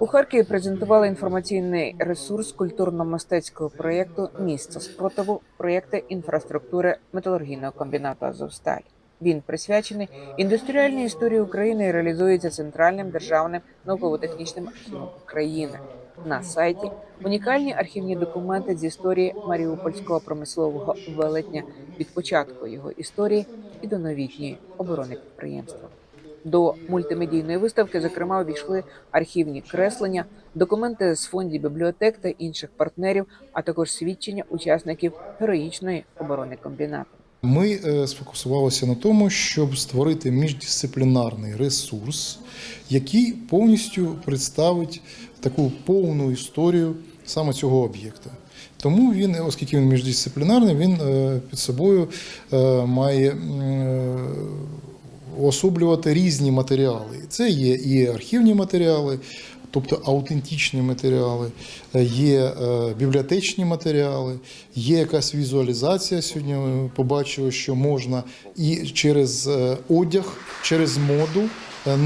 У Харкові презентували інформаційний ресурс культурно-мистецького проєкту Місце спротиву проєкти інфраструктури металургійного комбінату Азовсталь. Він присвячений індустріальній історії України і реалізується Центральним державним науково-технічним архівом України. На сайті унікальні архівні документи з історії Маріупольського промислового велетня від початку його історії і до новітньої оборони підприємства. До мультимедійної виставки, зокрема, увійшли архівні креслення, документи з фондів бібліотек та інших партнерів, а також свідчення учасників героїчної оборони комбінату. Ми е, сфокусувалися на тому, щоб створити міждисциплінарний ресурс, який повністю представить таку повну історію саме цього об'єкта. Тому він, оскільки він міждисциплінарний, він е, під собою е, має уособлювати різні матеріали. Це є і архівні матеріали, тобто аутентичні матеріали, е, є е, бібліотечні матеріали, є якась візуалізація. Сьогодні ми побачили, що можна і через е, одяг, через моду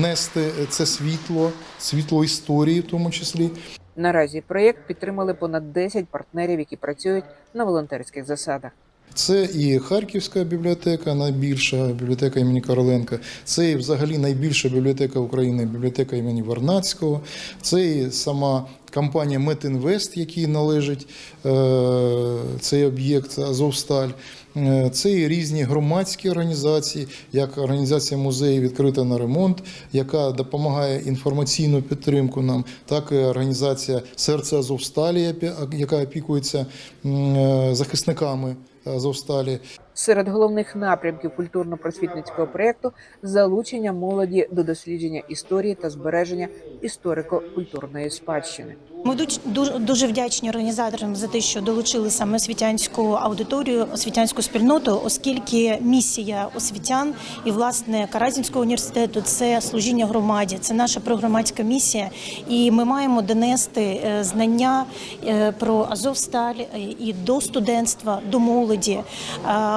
нести це світло, світло історії, в тому числі. Наразі проєкт підтримали понад 10 партнерів, які працюють на волонтерських засадах. Це і Харківська бібліотека, найбільша бібліотека імені Короленка. Це і взагалі найбільша бібліотека України, бібліотека імені Варнацького. Це і сама компанія Метінвест, якій належить е, цей об'єкт Азовсталь. Е, Це і різні громадські організації, як організація музею відкрита на ремонт, яка допомагає інформаційну підтримку нам, так і організація Серце Азовсталі, яка опікується е, захисниками Азовсталі. Серед головних напрямків культурно-просвітницького проєкту залучення молоді до дослідження історії та збереження історико-культурної спадщини. Ми дуже, дуже вдячні організаторам за те, що долучили саме освітянську аудиторію, освітянську спільноту, оскільки місія освітян і власне Каразінського університету це служіння громаді, це наша прогромадська місія, і ми маємо донести е, знання е, про Азовсталь е, і до студентства, до молоді.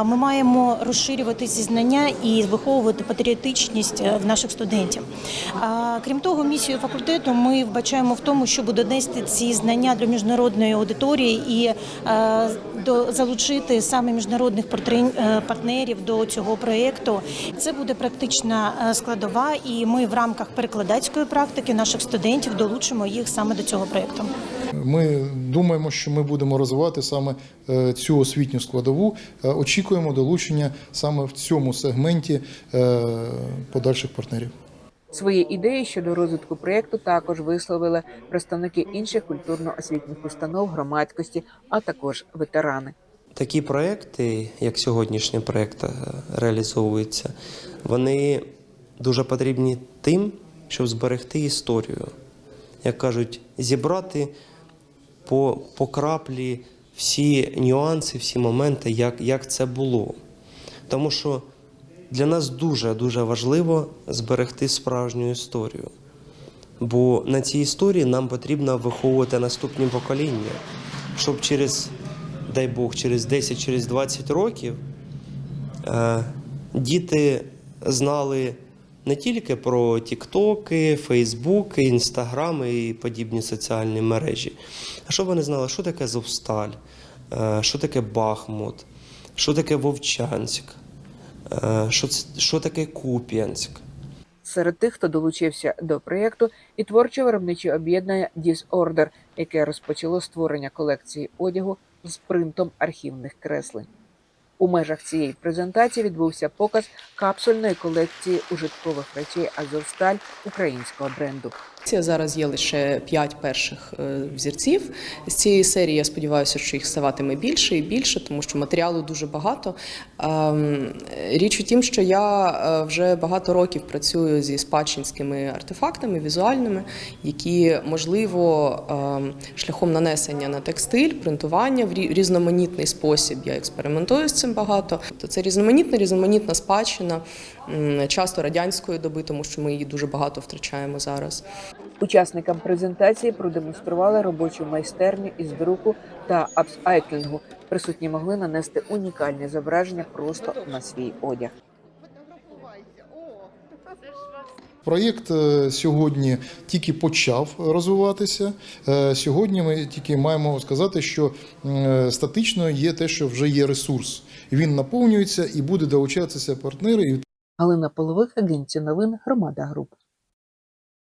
Ми маємо розширювати ці знання і виховувати патріотичність е, в наших студентів. Крім того, місію факультету ми вбачаємо в тому, щоб донести ці знання для міжнародної аудиторії і е, до залучити саме міжнародних е, партнерів до цього проєкту. Це буде практична складова, і ми в рамках перекладацької практики наших студентів долучимо їх саме до цього проєкту. Ми думаємо, що ми будемо розвивати саме цю освітню складову. Е, Очікуємо долучення саме в цьому сегменті е, подальших партнерів. Свої ідеї щодо розвитку проєкту також висловили представники інших культурно-освітніх установ, громадськості, а також ветерани. Такі проекти, як сьогоднішній проект е, реалізовується, вони дуже потрібні тим, щоб зберегти історію. Як кажуть, зібрати по, по краплі всі нюанси, всі моменти, як, як це було. Тому що для нас дуже дуже важливо зберегти справжню історію. Бо на цій історії нам потрібно виховувати наступні покоління, щоб через, дай Бог, через 10, через 20 років е, діти знали не тільки про Тіктоки, Фейсбуки, Інстаграми і подібні соціальні мережі, а щоб вони знали, що таке Зовсталь, е, що таке Бахмут, що таке Вовчанськ, е, що, що таке Куп'янськ. Серед тих, хто долучився до проєкту, і творче виробниче об'єднання Disorder, яке розпочало створення колекції одягу з принтом архівних креслень. У межах цієї презентації відбувся показ капсульної колекції ужиткових речей Азовсталь українського бренду. Зараз є лише п'ять перших е, взірців. З цієї серії я сподіваюся, що їх ставатиме більше і більше, тому що матеріалу дуже багато. Ем, Річ у тім, що я е, вже багато років працюю зі спадщинськими артефактами візуальними, які можливо ем, шляхом нанесення на текстиль, принтування в рі- різноманітний спосіб. Я експериментую з цим багато. Тобто це різноманітна, різноманітна спадщина, часто радянської доби, тому що ми її дуже багато втрачаємо зараз. Учасникам презентації продемонстрували робочу майстерню із друку та апсайклінгу. Присутні могли нанести унікальне зображення просто на свій одяг. Проєкт е, сьогодні тільки почав розвиватися. Е, Сьогодні ми тільки маємо сказати, що е, статично є те, що вже є ресурс. Він наповнюється і буде долучатися партнери. Галина Полових, агенція новин Громада Груп.